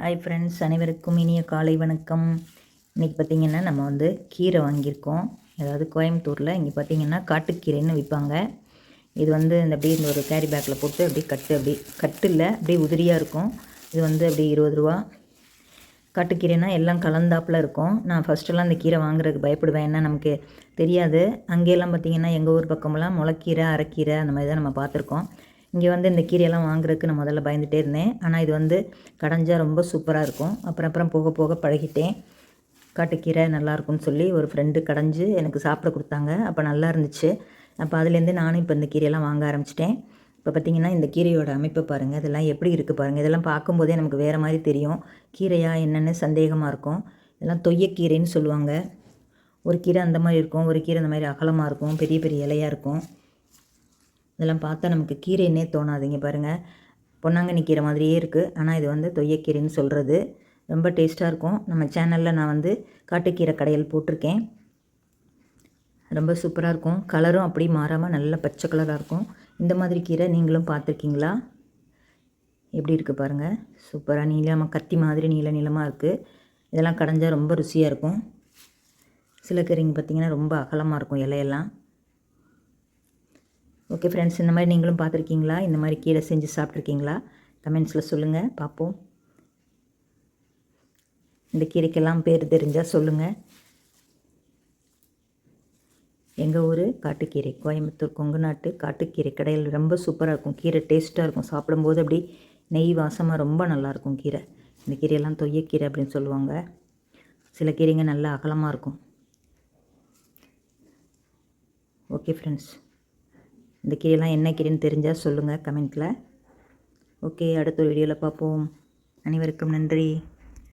Hi friends அனைவருக்கும் இனிய காலை வணக்கம். இன்றைக்கி பார்த்திங்கன்னா நம்ம வந்து கீரை வாங்கியிருக்கோம். அதாவது கோயம்புத்தூரில் இங்கே பார்த்திங்கன்னா காட்டுக்கீரைன்னு விற்பாங்க இது வந்து இந்த அப்படியே இந்த ஒரு கேரி பேக்கில் போட்டு அப்படியே கட்டு அப்படி கட்டு இல்லை அப்படியே உதிரியாக இருக்கும். இது வந்து அப்படியே இருபது ரூபா. காட்டுக்கீரைனா எல்லாம் கலந்தாப்பில் இருக்கும். நான் ஃபஸ்ட்டெல்லாம் இந்த கீரை வாங்குறதுக்கு பயப்படுவேன். ஏன்னா நமக்கு தெரியாது. அங்கேயெல்லாம் பார்த்திங்கன்னா எங்கள் ஊர் பக்கமெல்லாம் முளைக்கீரை அரைக்கீரை அந்த மாதிரி தான் நம்ம பார்த்துருக்கோம். இங்கே வந்து இந்த கீரையெல்லாம் வாங்குறதுக்கு நான் முதல்ல பயந்துகிட்டே இருந்தேன். ஆனால் இது வந்து கடைஞ்சால் ரொம்ப சூப்பராக இருக்கும். அப்புறம் அப்புறம் போக போக பழகிட்டேன். காட்டுக்கீரை நல்லாயிருக்கும்னு சொல்லி ஒரு ஃப்ரெண்டு கடைஞ்சி எனக்கு சாப்பிட கொடுத்தாங்க. அப்போ நல்லா இருந்துச்சு. அப்போ அதுலேருந்து நானும் இப்போ இந்த கீரையெல்லாம் வாங்க ஆரம்பிச்சிட்டேன். இப்போ பார்த்திங்கன்னா இந்த கீரையோட அமைப்பை பாருங்கள் இதெல்லாம் எப்படி இருக்குது பாருங்கள் இதெல்லாம் பார்க்கும்போதே நமக்கு வேறு மாதிரி தெரியும். கீரையா என்னென்னு சந்தேகமாக இருக்கும். இதெல்லாம் தொய்யக்கீரைன்னு சொல்லுவாங்க. ஒரு கீரை அந்த மாதிரி இருக்கும். ஒரு கீரை அந்த மாதிரி அகலமாக இருக்கும். பெரிய பெரிய இலையாக இருக்கும். இதெல்லாம் பார்த்தா நமக்கு கீரைன்னே தோணாதுங்க பாருங்கள் பொன்னாங்கண்ணி கீரை மாதிரியே இருக்குது ஆனால் இது வந்து தொய்யக்கீரைன்னு சொல்கிறது ரொம்ப டேஸ்ட்டாக இருக்கும். நம்ம சேனலில் நான் வந்து காட்டுக்கீரை கடையில் போட்டிருக்கேன். ரொம்ப சூப்பராக இருக்கும். கலரும் அப்படி மாறாமல் நல்ல பச்சை கலராக இருக்கும். இந்த மாதிரி கீரை நீங்களும் பார்த்துருக்கீங்களா? எப்படி இருக்குது பாருங்கள் சூப்பராக நீளமாக கத்தி மாதிரி நீள நீளமாக இருக்குது இதெல்லாம் கடைஞ்சால் ரொம்ப ருசியாக இருக்கும். சில கீரைங்க பார்த்திங்கன்னா ரொம்ப அகலமாக இருக்கும் இலையெல்லாம். ஓகே ஃப்ரெண்ட்ஸ் இந்த மாதிரி நீங்களும் பார்த்துருக்கீங்களா? இந்த மாதிரி கீரை செஞ்சு சாப்பிட்ருக்கீங்களா கமெண்ட்ஸில் சொல்லுங்கள் பார்ப்போம். இந்த கீரைக்கெல்லாம் பேர் தெரிஞ்சால் சொல்லுங்கள் எங்கள் ஊர் காட்டுக்கீரை கோயம்புத்தூர் கொங்கு நாட்டு காட்டுக்கீரை கடையில் ரொம்ப சூப்பராக இருக்கும். கீரை டேஸ்ட்டாக இருக்கும். சாப்பிடும்போது அப்படி நெய் வாசமாக ரொம்ப நல்லாயிருக்கும் கீரை. இந்த கீரையெல்லாம் தொய்யக்கீரை அப்படின்னு சொல்லுவாங்க. சில கீரைங்க நல்லா அகலமாக இருக்கும். ஓகே ஃப்ரெண்ட்ஸ் இந்த கீரைலாம் என்ன கீரைன்னு தெரிஞ்சால் சொல்லுங்கள் கமெண்ட்டில் ஓகே அடுத்த ஒரு வீடியோவில் பார்ப்போம் அனைவருக்கும் நன்றி.